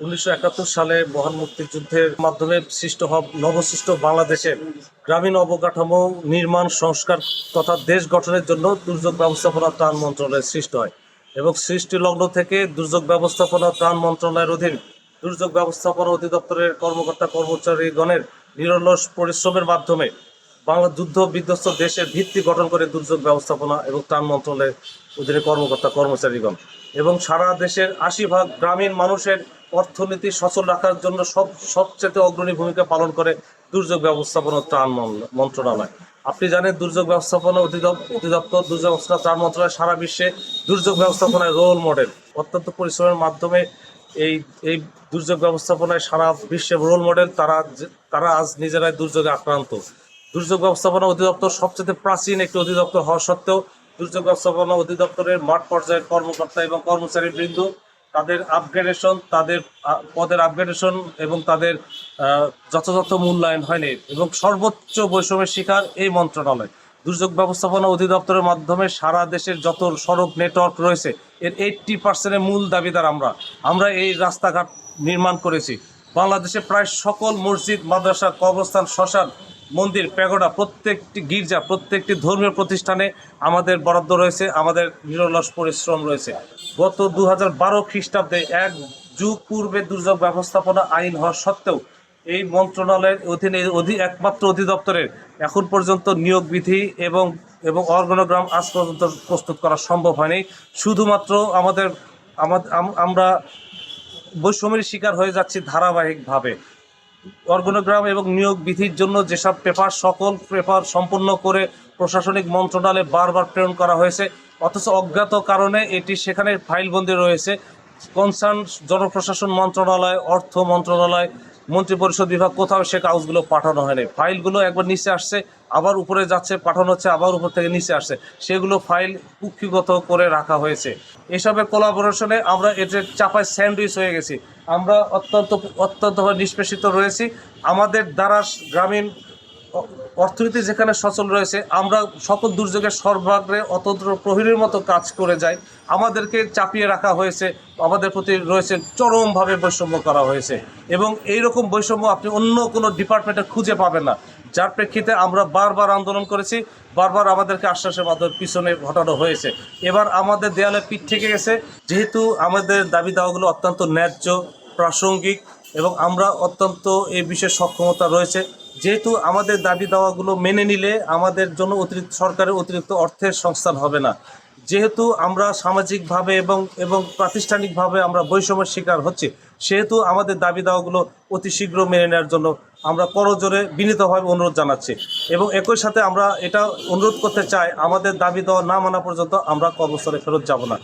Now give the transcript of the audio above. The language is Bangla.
উনিশশো একাত্তর সালে মহান মুক্তিযুদ্ধের মাধ্যমে সৃষ্ট হওয়া নবসৃষ্ট বাংলাদেশের গ্রামীণ অবকাঠামো নির্মাণ, সংস্কার তথা দেশ গঠনের জন্য দুর্যোগ ব্যবস্থাপনা ত্রাণ মন্ত্রণালয়ের সৃষ্টি হয় এবং সৃষ্টি লগ্ন থেকে দুর্যোগ ব্যবস্থাপনা ত্রাণ মন্ত্রণালয়ের অধীন দুর্যোগ ব্যবস্থাপনা অধিদপ্তরের কর্মকর্তা কর্মচারীগণের নিরলস পরিশ্রমের মাধ্যমে বাংলা যুদ্ধ বিধ্বস্ত দেশের ভিত্তি গঠন করে দুর্যোগ ব্যবস্থাপনা এবং ত্রাণ মন্ত্রণালয়ের অধীনে কর্মকর্তা, কর্মচারীগণ। এবং সারা দেশের আশি ভাগ গ্রামীণ মানুষের অর্থনীতি সচল রাখার জন্য সব, সবচেয়ে অগ্রণী ভূমিকা পালন করে দুর্যোগ ব্যবস্থাপনা ত্রাণ মন্ত্রণালয়। আপনি জানেন দুর্যোগ ব্যবস্থাপনা অধিদপ্তর, দুর্যোগ ব্যবস্থা, ত্রাণ মন্ত্রণালয় সারা বিশ্বে দুর্যোগ ব্যবস্থাপনায় রোল মডেল অত্যন্ত পরিশ্রমের মাধ্যমে এই এই দুর্যোগ ব্যবস্থাপনায় সারা বিশ্বে রোল মডেল তারা তারা আজ নিজেরাই দুর্যোগে আক্রান্ত। দুর্যোগ ব্যবস্থাপনা অধিদপ্তর সবচেয়ে প্রাচীন একটি অধিদপ্তর হওয়া সত্ত্বেও দুর্যোগ ব্যবস্থাপনা অধিদপ্তরের মাঠ পর্যায়ের কর্মকর্তা এবং কর্মচারী বৃন্দ তাদের আপগ্রেডেশন তাদের পদের আপগ্রেডেশন এবং তাদের যথাযথ মূল্যায়ন হয়নি এবং সর্বোচ্চ বৈষম্যের শিকার এই মন্ত্রণালয়। দুর্যোগ ব্যবস্থাপনা অধিদপ্তরের মাধ্যমে সারা দেশের যত সড়ক নেটওয়ার্ক রয়েছে, এর এইট্টি পার্সেন্টের মূল দাবিদার আমরা। আমরা এই রাস্তাঘাট নির্মাণ করেছি। বাংলাদেশে প্রায় সকল মসজিদ, মাদ্রাসা, কবরস্থান, শ্মশান মন্দির, প্যাগোডা, প্রত্যেকটি গির্জা, প্রত্যেকটি ধর্মীয় প্রতিষ্ঠানে আমাদের বরাদ্দ রয়েছে, আমাদের নিরলস পরিশ্রম রয়েছে। গত দু হাজার বারো খ্রিস্টাব্দে এক যুগ পূর্বে দুর্যোগ ব্যবস্থাপনা আইন হওয়া সত্ত্বেও এই মন্ত্রণালয়ের অধীনে অধি, একমাত্র অধিদপ্তরের এখন পর্যন্ত নিয়োগ বিধি এবং এবং অর্গানোগ্রাম আজ পর্যন্ত প্রস্তুত করা সম্ভব হয়নি। শুধুমাত্র আমাদের আমরা বৈষম্যের শিকার হয়ে যাচ্ছি ধারাবাহিকভাবে। অর্গনোগ্রাম এবং নিয়োগ বিধির জন্য যেসব পেপার, সকল পেপার সম্পূর্ণ করে প্রশাসনিক মন্ত্রণালয়ে বারবার প্রেরণ করা হয়েছে। অথচ অজ্ঞাত কারণে এটি সেখানে ফাইলবন্দি রয়েছে। কনসার্ন জনপ্রশাসন মন্ত্রণালয়, অর্থ মন্ত্রণালয়, মন্ত্রিপরিষদ বিভাগ, কোথাও সে কাগজগুলো পাঠানো হয়নি। ফাইলগুলো একবার নিচে আসছে, আবার উপরে যাচ্ছে, পাঠানো হচ্ছে, আবার উপর থেকে নিচে আসছে। সেগুলো ফাইল কুক্ষিগত করে রাখা হয়েছে। এসবের কোলাবোরেশনে আমরা এদের চাপায় স্যান্ডউইচ হয়ে গেছি। আমরা অত্যন্ত, অত্যন্তভাবে নিষ্পেষিত রয়েছি। আমাদের দ্বারা গ্রামীণ অর্থনীতি যেখানে সচল রয়েছে, আমরা সকল দুর্যোগের সর্বাগ্রে অতন্ত্র প্রহরীর মতো কাজ করে যাই। আমাদেরকে চাপিয়ে রাখা হয়েছে, আমাদের প্রতি রয়েছে চরমভাবে বৈষম্য করা হয়েছে। এবং এই রকম বৈষম্য আপনি অন্য কোনো ডিপার্টমেন্টে খুঁজে পাবেন না। যার প্রেক্ষিতে আমরা বারবার আন্দোলন করেছি, বারবার আমাদেরকে আশ্বাসের মাধ্যমে পিছনে ঘটানো হয়েছে। এবার আমাদের দেয়ালে পিঠ থেকে গেছে। যেহেতু আমাদের দাবি দাওয়াগুলো অত্যন্ত ন্যায্য, প্রাসঙ্গিক এবং আমরা অত্যন্ত এই বিষয়ে সক্ষমতা রয়েছে যেহেতু আমাদের দাবি দাওয়াগুলো মেনে নিলে আমাদের জন্য অতিরিক্ত সরকারের অতিরিক্ত অর্থের সংস্থান হবে না। যেহেতু আমরা সামাজিকভাবে এবং এবং প্রাতিষ্ঠানিকভাবে আমরা বৈষম্যের শিকার হচ্ছি, সেহেতু আমাদের দাবি দাওয়াগুলো অতি শীঘ্র মেনে নেওয়ার জন্য আমরা করজোরে বিনীতভাবে অনুরোধ জানাচ্ছি এবং একই সাথে আমরা এটা অনুরোধ করতে চাই, আমাদের দাবি দেওয়া না মানা পর্যন্ত আমরা কর্মস্থলে ফেরত যাব না।